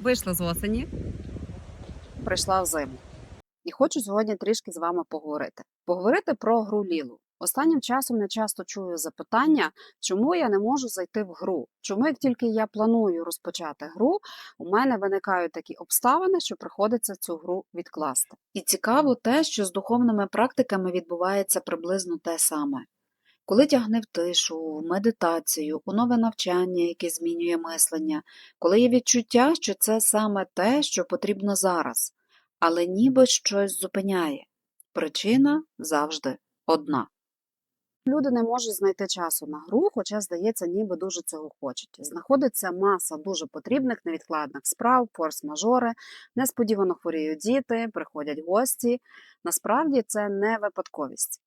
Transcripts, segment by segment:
Вийшла з осені, прийшла в зиму. І хочу сьогодні трішки з вами поговорити. Поговорити про гру Лілу. Останнім часом я часто чую запитання, чому я не можу зайти в гру. Чому, як тільки я планую розпочати гру, у мене виникають такі обставини, що приходиться цю гру відкласти. І цікаво те, що з духовними практиками відбувається приблизно те саме. Коли тягне в тишу, в медитацію, у нове навчання, яке змінює мислення, коли є відчуття, що це саме те, що потрібно зараз, але ніби щось зупиняє. Причина завжди одна. Люди не можуть знайти часу на гру, хоча, здається, ніби дуже цього хочуть. Знаходиться маса дуже потрібних невідкладних справ, форс-мажори, несподівано хворіють діти, приходять гості. Насправді це не випадковість.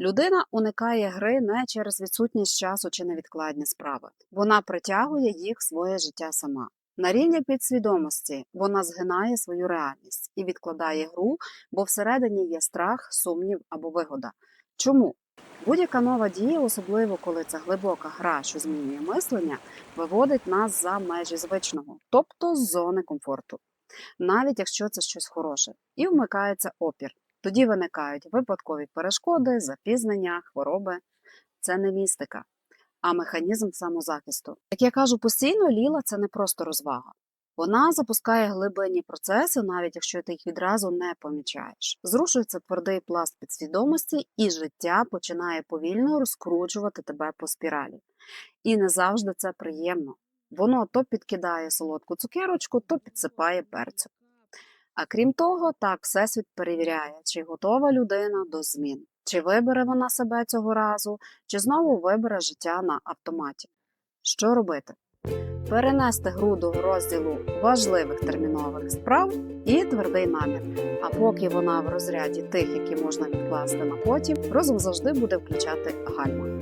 Людина уникає гри не через відсутність часу чи невідкладні справи. Вона притягує їх в своє життя сама. На рівні підсвідомості вона згинає свою реальність і відкладає гру, бо всередині є страх, сумнів або вигода. Чому? Будь-яка нова дія, особливо коли це глибока гра, що змінює мислення, виводить нас за межі звичного, тобто з зони комфорту, навіть якщо це щось хороше, і вмикається опір. Тоді виникають випадкові перешкоди, запізнення, хвороби. Це не містика, а механізм самозахисту. Як я кажу постійно, ліла це не просто розвага. Вона запускає глибинні процеси, навіть якщо ти їх відразу не помічаєш. Зрушується твердий пласт підсвідомості, і життя починає повільно розкручувати тебе по спіралі. І не завжди це приємно. Воно то підкидає солодку цукерочку, то підсипає перцю. А крім того, так Всесвіт перевіряє, чи готова людина до змін, чи вибере вона себе цього разу, чи знову вибере життя на автоматі. Що робити? Перенести гру до розділу важливих термінових справ і твердий намір. А поки вона в розряді тих, які можна відкласти на потім, розум завжди буде включати гальма.